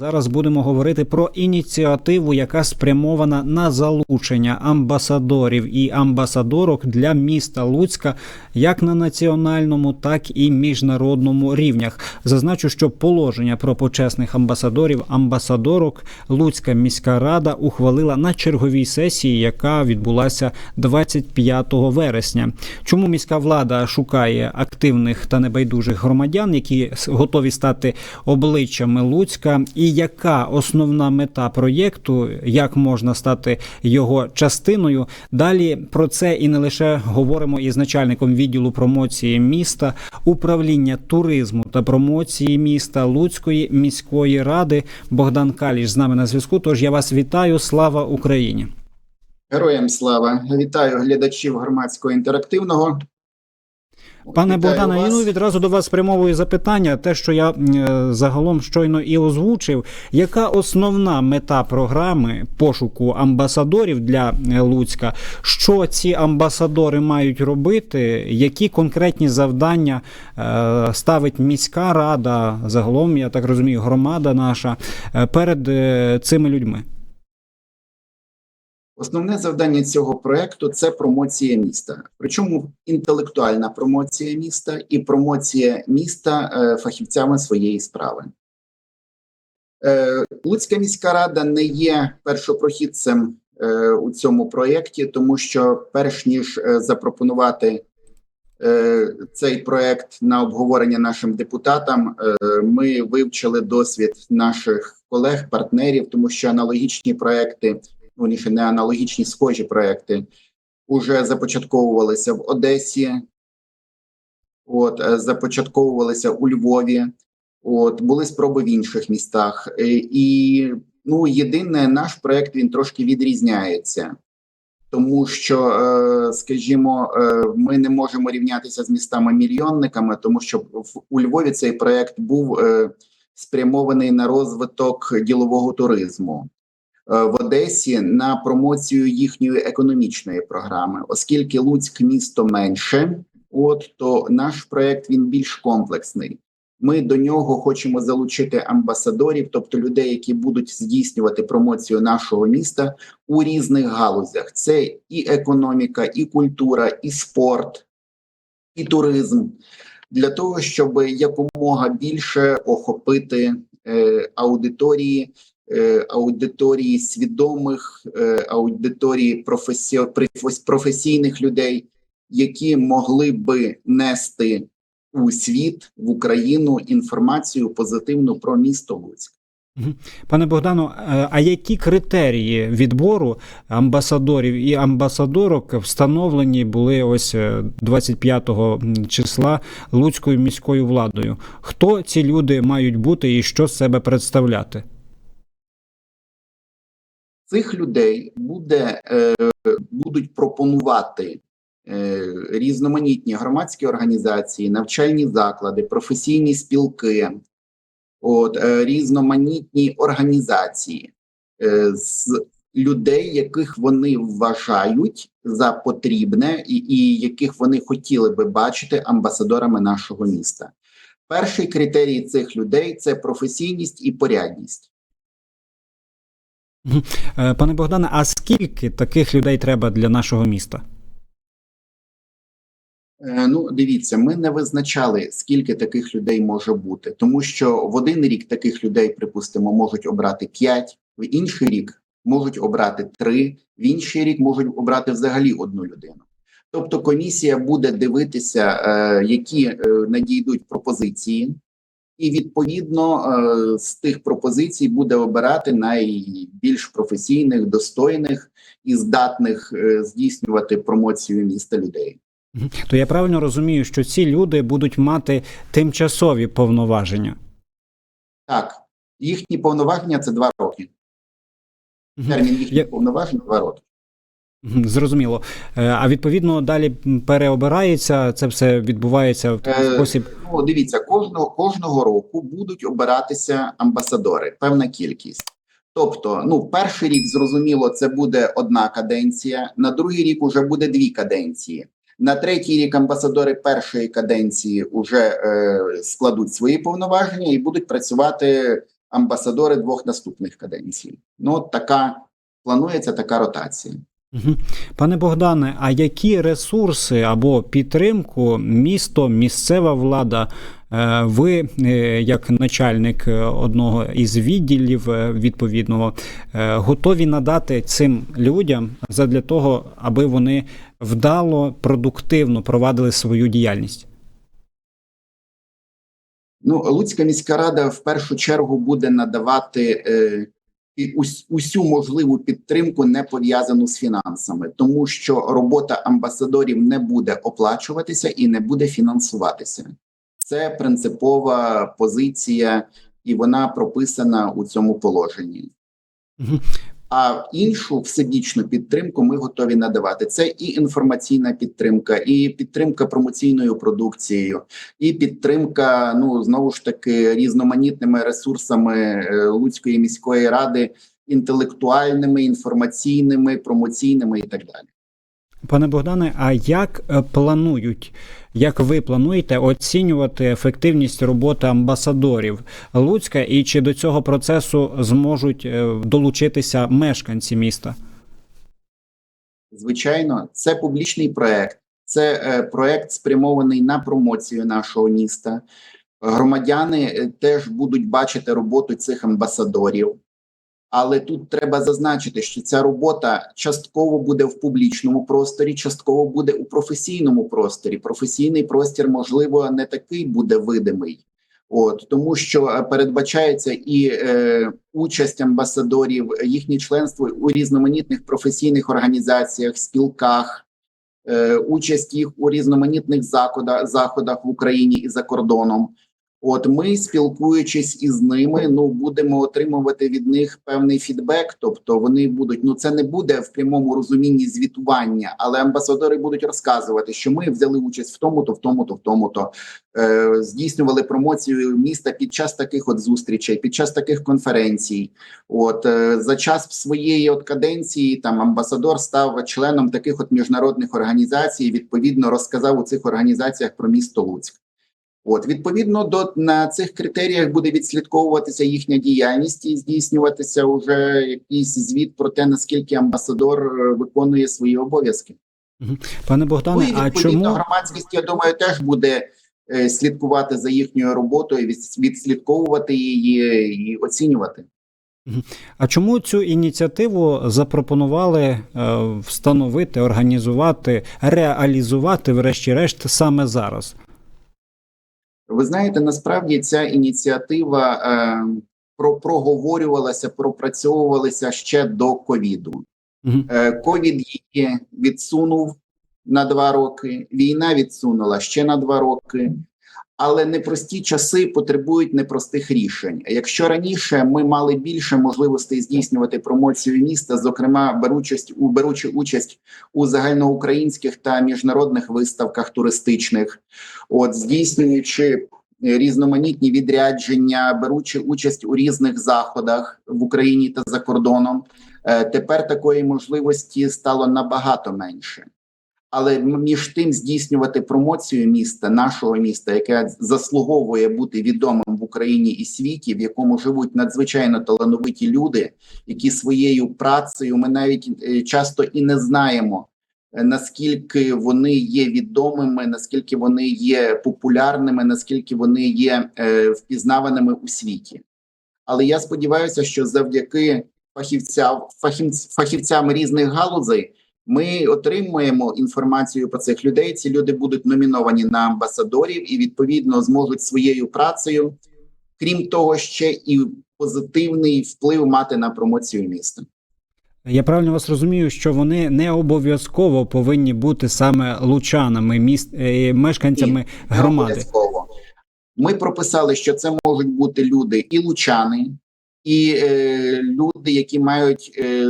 Зараз будемо говорити про ініціативу, яка спрямована на залучення амбасадорів і амбасадорок для міста Луцька як на національному, так і міжнародному рівнях. Зазначу, що положення про почесних амбасадорів амбасадорок Луцька міська рада ухвалила на черговій сесії, яка відбулася 25 вересня. Чому міська влада шукає активних та небайдужих громадян, які готові стати обличчями Луцька, і яка основна мета проєкту, як можна стати його частиною? Далі про це і не лише говоримо із начальником відділу промоції міста, управління туризму та промоції міста Луцької міської ради Богдан Каліш з нами на зв'язку. Тож я вас вітаю. Слава Україні! Героям слава! Вітаю глядачів громадського інтерактивного. Пане Богдане, вас. ну відразу до вас спрямовую запитання. Те, що я е, загалом щойно і озвучив, яка основна мета програми пошуку амбасадорів для е, Луцька? Що ці амбасадори мають робити? Які конкретні завдання е, ставить міська рада, загалом, я так розумію, громада наша перед цими людьми? Основне завдання цього проекту це промоція міста. Причому інтелектуальна промоція міста і промоція міста е, фахівцями своєї справи. Е, Луцька міська рада не є першопрохідцем е, у цьому проєкті, тому що перш ніж запропонувати цей проект на обговорення нашим депутатам, ми вивчили досвід наших колег, партнерів, тому що аналогічні проекти, ну ніше не аналогічні, схожі проекти, уже започатковувалися в Одесі, от е, започатковувалися у Львові. От були спроби в інших містах, Е, і ну єдине, наш проект він трошки відрізняється, тому що, е, скажімо, ми не можемо рівнятися з містами-мільйонниками, тому що у Львові цей проект був спрямований на розвиток ділового туризму. Е, В Одесі на промоцію їхньої економічної програми, оскільки Луцьк місто менше, от то наш проект він більш комплексний. Ми до нього хочемо залучити амбасадорів, тобто людей, які будуть здійснювати промоцію нашого міста у різних галузях: це і економіка, і культура, і спорт, і туризм, для того, щоб якомога більше охопити е, аудиторії, аудиторії свідомих, е, аудиторії професі... професійних людей, які могли би нести у світ в Україну інформацію позитивну про місто Луцьк. Пане Богдану, е, а які критерії відбору амбасадорів і амбасадорок встановлені були ось е, 25 числа Луцькою міською владою? Хто ці люди мають бути і що з себе представляти? Цих людей буде, е, будуть пропонувати е, різноманітні громадські організації, навчальні заклади, професійні спілки, от, е, різноманітні організації з людей, яких вони вважають за потрібне, і, і яких вони хотіли би бачити амбасадорами нашого міста. Перший критерій цих людей це професійність і порядність. Е, Пане Богдане, а скільки таких людей треба для нашого міста? Е, Ну, дивіться, ми не визначали, скільки таких людей може бути, тому що в один рік таких людей, припустимо, можуть обрати 5, в інший рік можуть обрати 3, в інший рік можуть обрати взагалі одну людину. Тобто комісія буде дивитися, е, які надійдуть пропозиції, і відповідно е, з тих пропозицій буде обирати найбільш професійних, достойних і здатних е, здійснювати промоцію міста людей. То я правильно розумію, що ці люди будуть мати тимчасові повноваження. Так, їхні повноваження це два роки. Термін їхніх Я- повноважень два роки. Зрозуміло. Е, А відповідно далі переобирається. Це все відбувається в такий Е, спосіб. Ну, дивіться, кожного кожного року будуть обиратися амбасадори, певна кількість. Тобто, ну, перший рік зрозуміло, це буде одна каденція, на другий рік уже буде дві каденції. На третій рік амбасадори першої каденції вже е, складуть свої повноваження і будуть працювати амбасадори двох наступних каденцій. Ну, така планується така ротація. Пане Богдане, а які ресурси або підтримку місто, місцева влада, е, ви, е, як начальник е, одного із відділів відповідного, готові надати цим людям задля того, аби вони вдало, продуктивно провадили свою діяльність? Ну, Луцька міська рада в першу чергу буде надавати і усю можливу підтримку, не пов'язану з фінансами, тому що робота амбасадорів не буде оплачуватися і не буде фінансуватися. Це принципова позиція, і вона прописана у цьому положенні. А іншу всебічну підтримку ми готові надавати. Це і інформаційна підтримка, і підтримка промоційною продукцією, і підтримка, ну знову ж таки, різноманітними ресурсами е, Луцької міської ради, інтелектуальними, інформаційними, промоційними і так далі. Пане Богдане, а як е, планують, як ви плануєте оцінювати ефективність роботи амбасадорів Луцька і чи до цього процесу зможуть е, долучитися мешканці міста? Звичайно, це публічний проект. Це е, проект спрямований на промоцію нашого міста. Громадяни теж будуть бачити роботу цих амбасадорів. Але тут треба зазначити, що ця робота частково буде в публічному просторі, частково буде у професійному просторі. Професійний простір, можливо, не такий буде видимий. От тому, що е, передбачається і е, участь амбасадорів, їхнє членство у різноманітних професійних організаціях, спілках, е, участь їх у різноманітних заходах, заходах в Україні і за кордоном. От ми, спілкуючись із ними, ну будемо отримувати від них певний фідбек. Тобто вони будуть, ну це не буде в прямому розумінні звітування, але амбасадори будуть розказувати, що ми взяли участь в тому, то в тому, то в тому, то е, здійснювали промоцію міста під час таких от зустрічей, під час таких конференцій. От е, за час своєї от каденції там амбасадор став членом таких от міжнародних організацій. Відповідно, розказав у цих організаціях про місто Луцьк. От відповідно до на цих критеріях буде відслідковуватися їхня діяльність і здійснюватися вже якийсь звіт про те, наскільки амбасадор е, виконує свої обов'язки. Пане Ну Богдане, і а чому громадськість, я думаю, теж буде е, слідкувати за їхньою роботою, відслідковувати її і оцінювати. а чому цю ініціативу запропонували е, встановити, організувати, реалізувати, врешті-решт, саме зараз? Ви знаєте, насправді ця ініціатива е, про проговорювалася, пропрацьовувалася ще до ковіду. Ковід mm -hmm. її відсунув на два роки. Війна відсунула ще на два роки. Але непрості часи потребують непростих рішень. Якщо раніше ми мали більше можливостей здійснювати промоцію міста, зокрема беручість у беручи участь у загальноукраїнських та міжнародних виставках туристичних, от здійснюючи різноманітні відрядження, беручи участь у різних заходах в Україні та за кордоном, е, тепер такої можливості стало набагато менше. Але між тим здійснювати промоцію міста, нашого міста, яке заслуговує бути відомим в Україні і світі, в якому живуть надзвичайно талановиті люди, які своєю працею ми навіть е, часто і не знаємо, е, наскільки вони є відомими, наскільки вони є популярними, наскільки вони є е, впізнаваними у світі. Але я сподіваюся, що завдяки фахівцям, фахівцям різних галузей ми отримуємо інформацію про цих людей. Ці люди будуть номіновані на амбасадорів і відповідно зможуть своєю працею, крім того, ще і позитивний вплив мати на промоцію міста. Я правильно вас розумію, що вони не обов'язково повинні бути саме лучанами, міст, е, мешканцями Не громади. обов'язково. Ми прописали, що це можуть бути люди і лучани, і е, люди, які мають, е,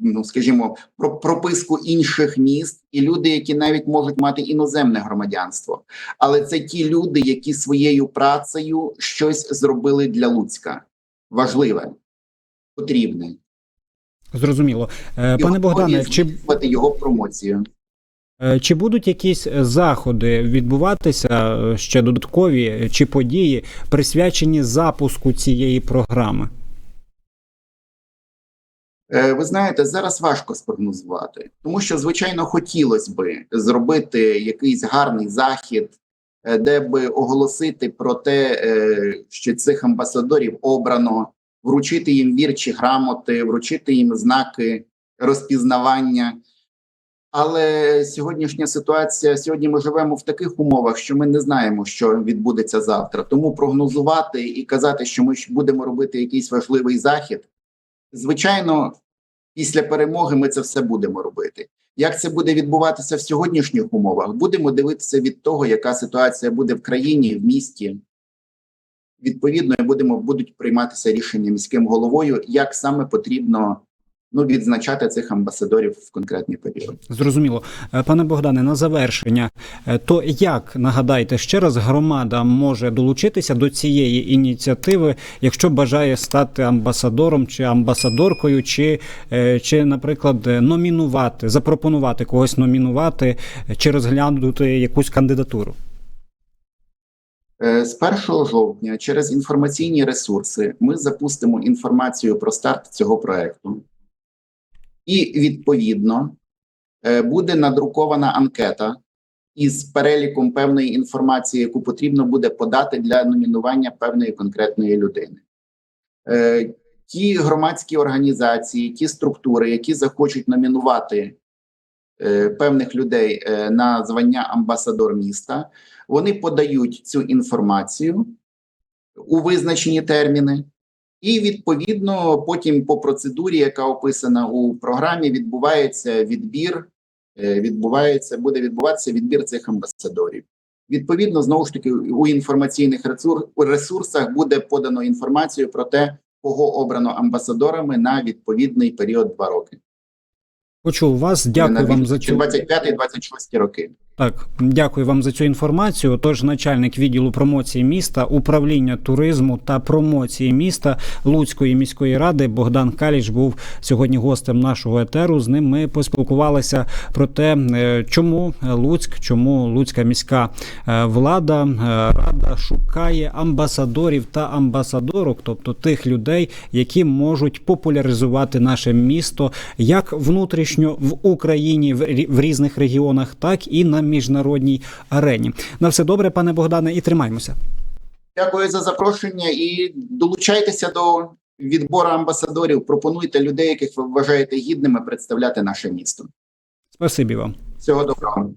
ну скажімо, про прописку інших міст, і люди, які навіть можуть мати іноземне громадянство. Але це ті люди, які своєю працею щось зробили для Луцька. Важливе, потрібне. Зрозуміло. Е, Пане готові Богдане, чи його промоцію. Е, Чи будуть якісь заходи відбуватися е, ще додаткові чи події, присвячені запуску цієї програми? Е, Ви знаєте, зараз важко спрогнозувати, тому що, звичайно, хотілося би зробити якийсь гарний захід, е, де би оголосити про те, е, що цих амбасадорів обрано, вручити їм вірчі грамоти, вручити їм знаки розпізнавання. Але сьогоднішня ситуація, сьогодні ми живемо в таких умовах, що ми не знаємо, що відбудеться завтра. Тому прогнозувати і казати, що ми будемо робити якийсь важливий захід. Звичайно, після перемоги ми це все будемо робити. Як це буде відбуватися в сьогоднішніх умовах? Будемо дивитися від того, яка ситуація буде в країні, в місті. Відповідно, будемо будуть прийматися рішення міським головою, як саме потрібно ну, відзначати цих амбасадорів в конкретний період. Зрозуміло, Е, пане Богдане, на завершення, е, то як нагадайте ще раз, громада може долучитися до цієї ініціативи, якщо бажає стати амбасадором чи амбасадоркою, чи, е, чи наприклад, номінувати, запропонувати когось номінувати чи розглянути якусь кандидатуру? З 1 жовтня через інформаційні ресурси ми запустимо інформацію про старт цього проекту. І відповідно е, буде надрукована анкета із переліком певної інформації, яку потрібно буде подати для номінування певної конкретної людини. Е, Ті громадські організації, ті структури, які захочуть номінувати е, певних людей на звання амбасадор міста, вони подають цю інформацію у визначені терміни, і відповідно потім по процедурі, яка описана у програмі, відбувається відбір. е, Відбувається, буде відбуватися відбір цих амбасадорів. Відповідно, знову ж таки, у інформаційних ресурсах буде подано інформацію про те, кого обрано амбасадорами на відповідний період 2 роки. Почув вас. Дякую вам за цю 25-26 роки. Так, дякую вам за цю інформацію. Тож, начальник відділу промоції міста, управління туризму та промоції міста Луцької міської ради Богдан Каліч був сьогодні гостем нашого етеру. З ним ми поспілкувалися про те, е, чому Луцьк, чому Луцька міська е, влада е, рада шукає амбасадорів та амбасадорок, тобто тих людей, які можуть популяризувати наше місто як внутрішньо в Україні в рі- в різних регіонах, так і на міжнародній арені. На все добре, пане Богдане, і тримаймося. Дякую за запрошення і долучайтеся до відбору амбасадорів. Пропонуйте людей, яких ви вважаєте гідними представляти наше місто. Спасибі вам. Всього доброго.